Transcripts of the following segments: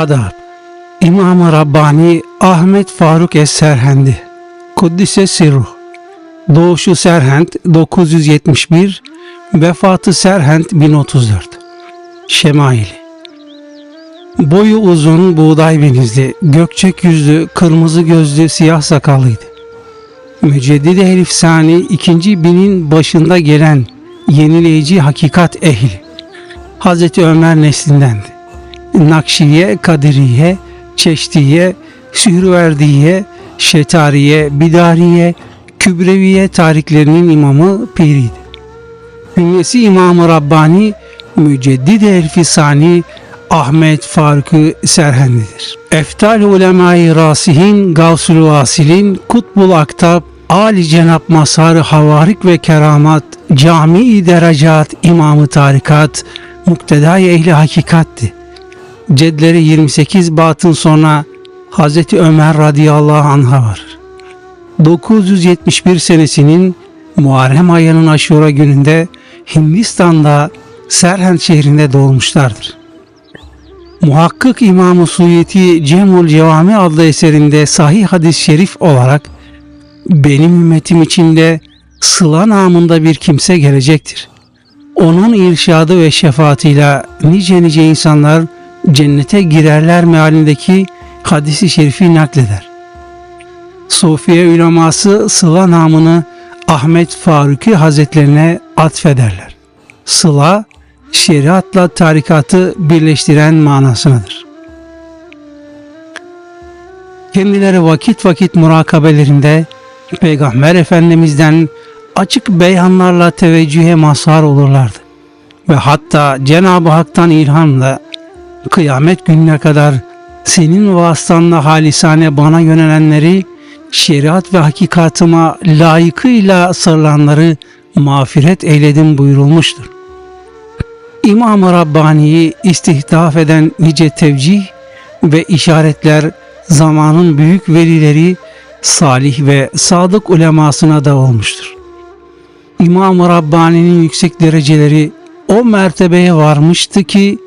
Adab İmam-ı Rabbani Ahmet Faruk Es-Serhendi Kuddise Sirruh Doğuşu Serhend 971 Vefatı Serhend 1034 Şemaili Boyu uzun, buğday benizli, gökçek yüzlü, kırmızı gözlü, siyah sakallıydı. Müceddidi Elif Sani ikinci binin başında gelen yenileyici hakikat ehli. Hazreti Ömer neslindendi. Nakşiye, Kadiriye, Çeşdiye, Sührüverdiye, Şetariye, Bidariye, Kübreviye tariklerinin imamı piriydi. Hünyesi İmam-ı Rabbani, Müceddid Elfi Sani, Ahmet Faruk'u Serhendidir. Eftal ulemayı rasihin, gavsul vasilin, kutbul aktab, Ali Cenab Masar Havarik ve Keramat, Cami-i Derecat, İmamı Tarikat, Muktedai Ehli Hakikatti. Cedleri 28 batın sonra Hazreti Ömer radıyallahu anh'a varır. 971 senesinin Muharrem ayının aşura gününde Hindistan'da Serhend şehrinde doğmuşlardır. Muhakkık İmam-ı Suyeti Cemul Cevami adlı eserinde sahih hadis-i şerif olarak benim ümmetim içinde sıla namında bir kimse gelecektir. Onun irşadı ve şefaatiyle nice nice insanlar cennete girerler mealindeki hadisi şerifi nakleder. Sofiye uleması sıla namını Ahmet Faruki Hazretlerine atfederler. Sıla, şeriatla tarikatı birleştiren manasındadır. Kendileri vakit vakit murakabelerinde Peygamber Efendimiz'den açık beyanlarla teveccühe mazhar olurlardı. Ve hatta Cenab-ı Hak'tan ilhamla kıyamet gününe kadar senin vasıtanla halisane bana yönelenleri şeriat ve hakikatıma layıkıyla sarılanları mağfiret eyledim buyurulmuştur. İmam-ı Rabbani'yi istihdaf eden nice tevcih ve işaretler zamanın büyük velileri salih ve sadık ulemasına da olmuştur. İmam-ı Rabbani'nin yüksek dereceleri o mertebeye varmıştı ki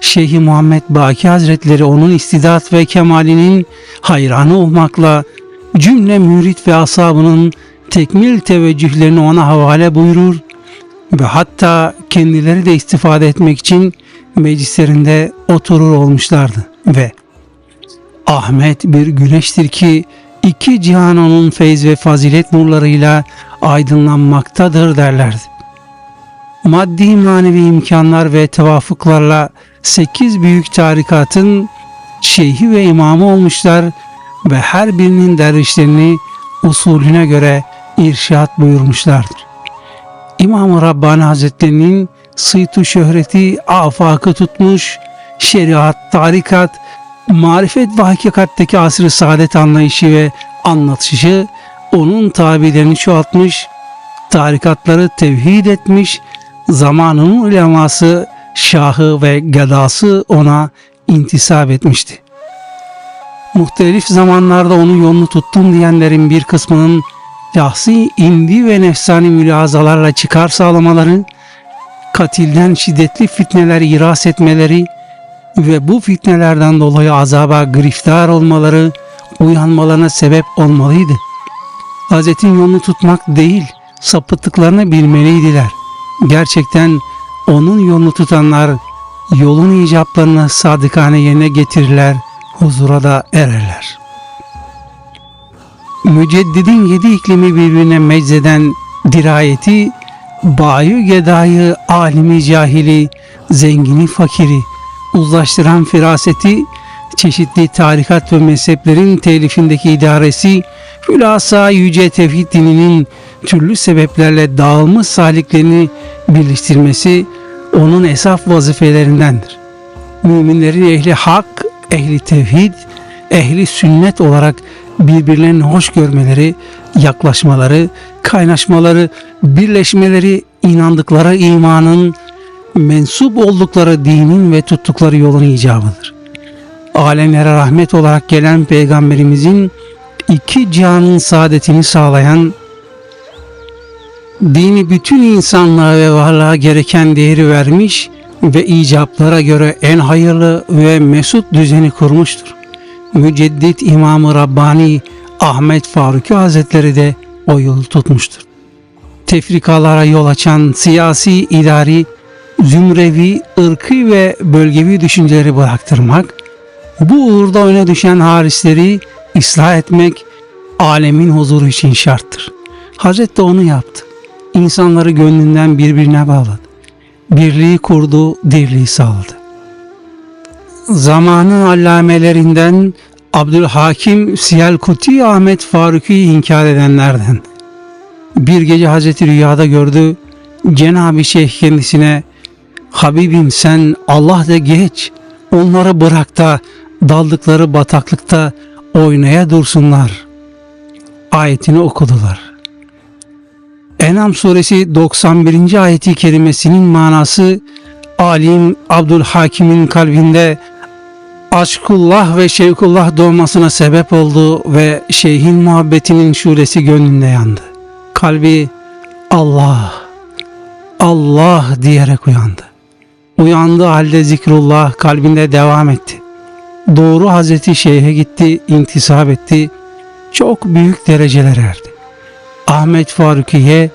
Şeyh Muhammed Baki Hazretleri onun istidat ve kemalinin hayranı olmakla cümle mürit ve asabının tekmil teveccühlerini ona havale buyurur ve hatta kendileri de istifade etmek için meclislerinde oturur olmuşlardı ve Ahmet bir güneştir ki iki cihan onun feyz ve fazilet nurlarıyla aydınlanmaktadır derlerdi. Maddi manevi imkanlar ve tevafuklarla sekiz büyük tarikatın şeyhi ve imamı olmuşlar ve her birinin dervişlerini usulüne göre irşat buyurmuşlardır. İmam-ı Rabbani Hazretleri'nin sıytu şöhreti afakı tutmuş, şeriat, tarikat, marifet ve hakikatteki asr-ı saadet anlayışı ve anlatışı onun tabilerini çoğaltmış, tarikatları tevhid etmiş, zamanının uleması, şahı ve gadası ona intisap etmişti. Muhtelif zamanlarda onun yolunu tuttum diyenlerin bir kısmının şahsi indi ve nefsani mülazalarla çıkar sağlamaları, katilden şiddetli fitneler iras etmeleri ve bu fitnelerden dolayı azaba griftar olmaları uyanmalarına sebep olmalıydı. Hazretin yolunu tutmak değil, sapıttıklarını bilmeliydiler. Gerçekten onun yolunu tutanlar yolun icaplarını sadıkane yerine getirirler, huzura da ererler. Müceddidin yedi iklimi birbirine meczeden dirayeti, bayu gedayı, alimi cahili, zengini fakiri, uzlaştıran firaseti, çeşitli tarikat ve mezheplerin telifindeki idaresi, hülasa yüce tevhid dininin türlü sebeplerle dağılmış saliklerini birleştirmesi onun esaf vazifelerindendir. Müminlerin ehli hak, ehli tevhid, ehli sünnet olarak birbirlerini hoş görmeleri, yaklaşmaları, kaynaşmaları, birleşmeleri, inandıkları imanın, mensup oldukları dinin ve tuttukları yolun icabıdır. Alemlere rahmet olarak gelen Peygamberimizin iki canın saadetini sağlayan, dini bütün insanlığa ve varlığa gereken değeri vermiş, ve icaplara göre en hayırlı ve mesut düzeni kurmuştur. Müceddit İmam-ı Rabbani Ahmet Faruki Hazretleri de o yolu tutmuştur. Tefrikalara yol açan siyasi, idari, zümrevi, ırkı ve bölgevi düşünceleri bıraktırmak, bu uğurda öne düşen harisleri ıslah etmek alemin huzuru için şarttır. Hazret de onu yaptı. İnsanları gönlünden birbirine bağladı. Birliği kurdu, dirliği sağladı. Zamanın allamelerinden Abdülhakim Siyelkuti Ahmet Faruki'yi inkar edenlerden. Bir gece Hazreti rüyada gördü. Cenab-ı Şeyh kendisine Habibim sen Allah de geç. Onları bırak da daldıkları bataklıkta oynaya dursunlar. Ayetini okudular. Enam suresi 91. ayeti kerimesinin manası alim Abdülhakim'in kalbinde aşkullah ve şevkullah doğmasına sebep oldu ve şeyhin muhabbetinin şuresi gönlünde yandı. Kalbi Allah, Allah diyerek uyandı. Uyandığı halde zikrullah kalbinde devam etti. Doğru Hazreti Şeyh'e gitti, intisap etti. Çok büyük derecelere erdi. Ahmet Faruki'ye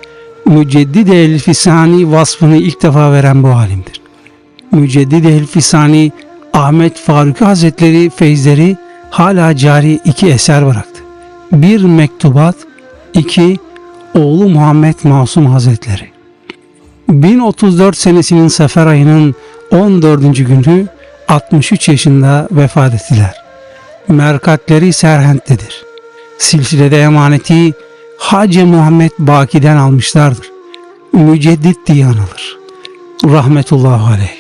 Müceddid el vasfını ilk defa veren bu alimdir. Müceddid el Ahmet Faruki Hazretleri feyzleri hala cari iki eser bıraktı. Bir mektubat, iki oğlu Muhammed Masum Hazretleri. 1034 senesinin sefer ayının 14. günü 63 yaşında vefat ettiler. Merkatleri Serhent'tedir. Silsilede emaneti Hacı Muhammed Baki'den almışlardır. Müceddit diye anılır. Rahmetullahi aleyh.